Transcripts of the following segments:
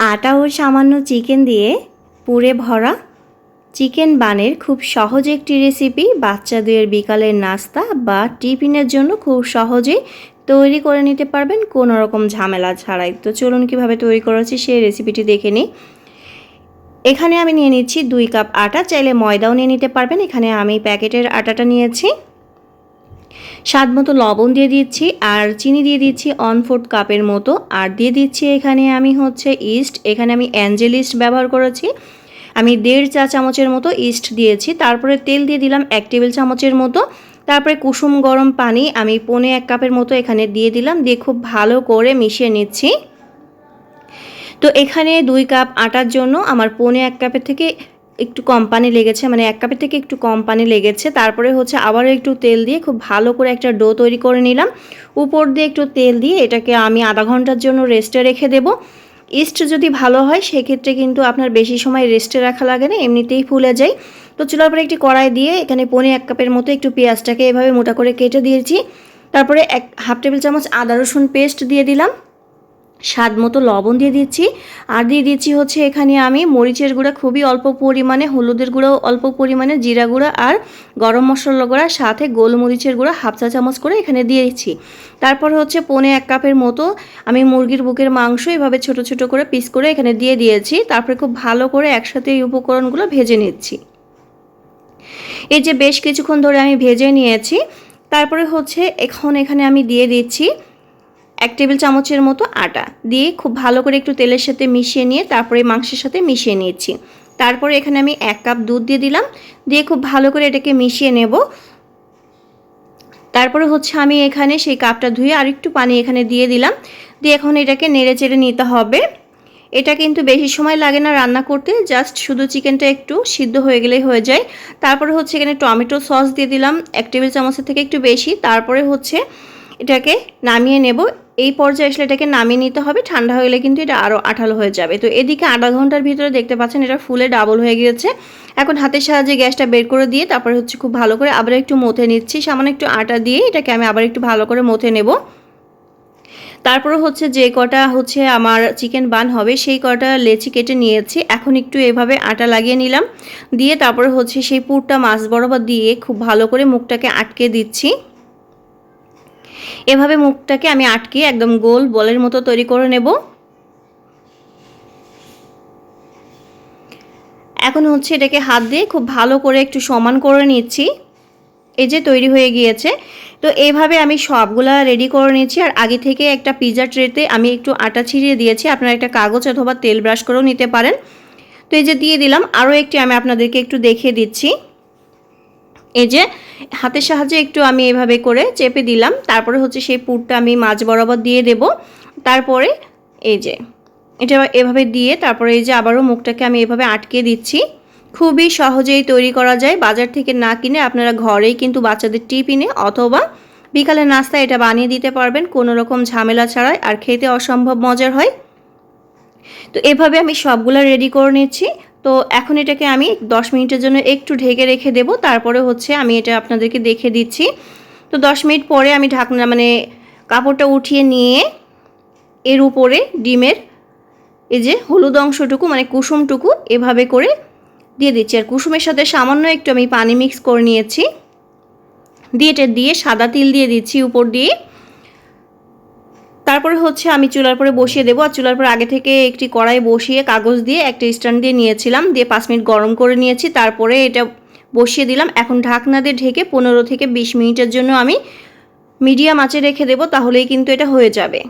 আটা ও সামান্য চিকেন দিয়ে পুরে ভরা চিকেন বানের খুব সহজ একটি রেসিপি বাচ্চাদের বিকালের নাস্তা বা টিফিনের জন্য খুব সহজেই তৈরি করে নিতে পারবেন, কোনো রকম ঝামেলা ছাড়াই। তো চলুন কীভাবে তৈরি করেছি সেই রেসিপিটি দেখে নিই। এখানে আমি নিয়ে নিচ্ছি দুই কাপ আটা, চাইলে ময়দাও নিয়ে নিতে পারবেন। এখানে আমি প্যাকেটের আটাটা নিয়েছি। স্বাদ মতো লবণ দিয়ে দিচ্ছি আর চিনি দিয়ে দিচ্ছি অন ফোর্থ কাপের মতো। আর দিয়ে দিচ্ছি এখানে আমি হচ্ছে ইস্ট, এখানে আমি অ্যাঞ্জেল ইস্ট ব্যবহার করেছি। আমি দেড় চা চামচের মতো ইস্ট দিয়েছি। তারপরে তেল দিয়ে দিলাম এক টেবিল চামচের মতো। তারপরে কুসুম গরম পানি আমি পনে এক কাপের মতো এখানে দিয়ে দিলাম। দিয়ে খুব ভালো করে মিশিয়ে নিচ্ছি। তো এখানে দুই কাপ আটার জন্য আমার পনে এক কাপের থেকে একটু কম পানি লেগেছে মানে এক কাপের থেকে একটু কম পানি লেগেছে। তারপরে হচ্ছে আবারও একটু তেল দিয়ে খুব ভালো করে একটা ডো তৈরি করে নিলাম। উপর দিয়ে একটু তেল দিয়ে এটাকে আমি আধা ঘণ্টার জন্য রেস্টে রেখে দেবো। ইস্ট যদি ভালো হয়, সেক্ষেত্রে কিন্তু আপনার বেশি সময় রেস্টে রাখা লাগে না, এমনিতেই ফুলে যায়। তো চুলার পরে একটি কড়াই দিয়ে এখানে পনে এক কাপের মতো একটু পেঁয়াজটাকে এভাবে মোটা করে কেটে দিয়েছি। তারপরে এক হাফ টেবিল চামচ আদা রসুন পেস্ট দিয়ে দিলাম। স্বাদ মতো লবণ দিয়ে দিচ্ছি। আর দিয়ে দিচ্ছি হচ্ছে এখানে আমি মরিচের গুঁড়া, খুবই অল্প পরিমাণে, হলুদের গুঁড়াও অল্প পরিমাণে, জিরা গুঁড়া আর গরম মশলা গুঁড়া, সাথে গোলমরিচের গুঁড়া, হাফ চা চামচ করে এখানে দিয়েছি তারপর হচ্ছে পনে এক কাপের মতো আমি মুরগির বুকের মাংস এভাবে ছোট ছোট করে পিস করে এখানে দিয়ে দিয়েছি। তারপরে খুব ভালো করে একসাথে এই উপকরণগুলো ভেজে নিচ্ছি। এই যে বেশ কিছুক্ষণ ধরে আমি ভেজে নিয়েছি। তারপরে হচ্ছে এখন এখানে আমি দিয়ে দিচ্ছি এক টেবিল চামচের মতো আটা দিয়ে খুব ভালো করে একটু তেলের সাথে মিশিয়ে নিয়ে তারপরে মাংসের সাথে মিশিয়ে নিয়েছি। তারপরে এখানে আমি এক কাপ দুধ দিয়ে দিলাম। দিয়ে খুব ভালো করে এটাকে মিশিয়ে নেব। তারপরে হচ্ছে আমি এখানে সেই কাপটা ধুয়ে আর একটু পানি এখানে দিয়ে দিলাম। দিয়ে এখন এটাকে নেড়ে চেড়ে নিতে হবে। এটা কিন্তু বেশি সময় লাগে না রান্না করতে, জাস্ট শুধু চিকেনটা একটু সিদ্ধ হয়ে গেলেই হয়ে যায়। তারপরে হচ্ছে এখানে টমেটো সস দিয়ে দিলাম, এক টেবিল চামচের থেকে একটু বেশি। তারপরে হচ্ছে এটাকে নামিয়ে নেব। এই পর্যায়ে আসলে এটাকে নামিয়ে নিতে হবে। ঠান্ডা হয়ে গেলে কিন্তু এটা আরও আঠালো হয়ে যাবে। তো এদিকে আধা ঘণ্টার ভিতরে দেখতে পাচ্ছেন এটা ফুলে ডাবল হয়ে গিয়েছে। এখন হাতের সাহায্যে গ্যাসটা বের করে দিয়ে তারপরে হচ্ছে খুব ভালো করে আবার একটু মথে নিচ্ছি। সামান্য একটু আটা দিয়ে এটাকে আমি আবার একটু ভালো করে মথে নেব। তারপরে হচ্ছে যে কটা হচ্ছে আমার চিকেন বান হবে, সেই কটা লেচি কেটে নিয়েছি। এখন একটু এভাবে আটা লাগিয়ে নিলাম। দিয়ে তারপরে হচ্ছে সেই পুরটা মাছ বরাবর দিয়ে খুব ভালো করে মুখটাকে আটকে দিচ্ছি। এভাবে মুখটাকে আমি আটকে একদম গোল বলের মতো তৈরি করে নেব। এখন হচ্ছে এটাকে হাত দিয়ে খুব ভালো করে একটু সমান করে নিচ্ছি। এই যে তৈরি হয়ে গিয়েছে। তো এইভাবে আমি সবগুলা রেডি করে নিয়েছি আর আগে থেকে একটা পিজা ট্রেতে আমি একটু আটা ছিঁড়িয়ে দিয়েছি। আপনারা একটা কাগজ অথবা তেল ব্রাশ করেও নিতে পারেন। তো এই যে দিয়ে দিলাম, আরও একটি আমি আপনাদেরকে একটু দেখিয়ে দিচ্ছি। এই যে হাতের সাহায্যে একটু আমি এভাবে করে চেপে দিলাম, তারপরে হচ্ছে সেই পুরটা আমি মাছ বরাবর দিয়ে দেব, তারপরে এই যে এটা এভাবে দিয়ে তারপরে এই যে আবারও মুখটাকে আমি এভাবে আটকে দিচ্ছি। খুবই সহজেই তৈরি করা যায়, বাজার থেকে না কিনে আপনারা ঘরেই কিন্তু বাচ্চাদের টিফিনে অথবা বিকালে নাস্তা এটা বানিয়ে দিতে পারবেন, কোনো রকম ঝামেলা ছাড়াই আর খেতে অসম্ভব মজার হয়। তো এভাবে আমি সবগুলো রেডি করে নিচ্ছি। তো এখন এটাকে আমি দশ মিনিটের জন্য একটু ঢেকে রেখে দেব। তারপরে হচ্ছে আমি এটা আপনাদেরকে দেখে দিচ্ছি। তো দশ মিনিট পরে আমি ঢাকনা মানে কাপড়টা উঠিয়ে নিয়ে এর উপরে ডিমের এই যে হলুদ অংশটুকু মানে কুসুমটুকু এভাবে করে দিয়ে দিচ্ছি। আর কুসুমের সাথে সামান্য একটু আমি পানি মিক্স করে নিয়েছি। দিয়ে এটা দিয়ে সাদা তিল দিয়ে দিচ্ছি উপর দিয়ে। তারপরে হচ্ছে আমি চুলার পরে বসিয়ে দেবো, আর চুলার পরে আগে থেকে একটি কড়াই বসিয়ে কাগজ দিয়ে একটা স্ট্যান্ড দিয়ে নিয়েছিলাম, দিয়ে পাঁচ মিনিট গরম করে নিয়েছি, তারপরে এটা বসিয়ে দিলাম। এখন ঢাকনা দিয়ে ঢেকে পনেরো থেকে বিশ মিনিটের জন্য আমি মিডিয়াম আঁচে রেখে দেবো, তাহলেই কিন্তু এটা হয়ে যাবে।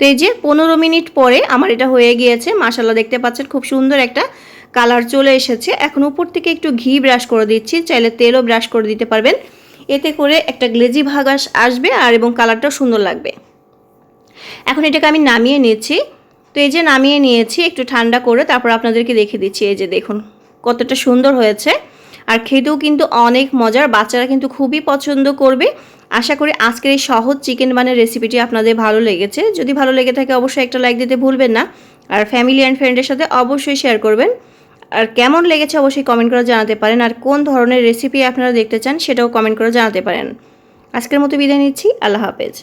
তো এই যে পনেরো মিনিট পরে আমার এটা হয়ে গিয়েছে মাসাল্লা দেখতে পাচ্ছেন খুব সুন্দর একটা কালার চলে এসেছে। এখন উপর থেকে একটু ঘি ব্রাশ করে দিচ্ছি, চাইলে তেলও ব্রাশ করে দিতে পারবেন। এতে করে একটা গ্লেজি ভাগাস আসবে, আর এবং কালারটাও সুন্দর লাগবে। এখন এটাকে আমি নামিয়ে নিচ্ছি তো এই যে নামিয়ে নিয়েছি, একটু ঠান্ডা করে তারপর আপনাদেরকে দেখে দিচ্ছি। এই যে দেখুন, কতটা সুন্দর হয়েছে। আর খেতেও কিন্তু অনেক মজার, বাচ্চারা কিন্তু খুবই পছন্দ করবে। আশা করি আজকের এই সহজ চিকেন বানের রেসিপিটি আপনাদের ভালো লেগেছে। যদি ভালো লেগে থাকে অবশ্যই একটা লাইক দিতে ভুলবেন না। আর ফ্যামিলি অ্যান্ড ফ্রেন্ডের সাথে অবশ্যই শেয়ার করবেন। আর কেমন লেগেছে অবশ্যই কমেন্ট করে জানাতে পারেন। আর কোন ধরনের রেসিপি আপনারা দেখতে চান সেটাও কমেন্ট করে জানাতে পারেন। আজকের মতো বিদায় নিচ্ছি। আল্লাহ হাফেজ।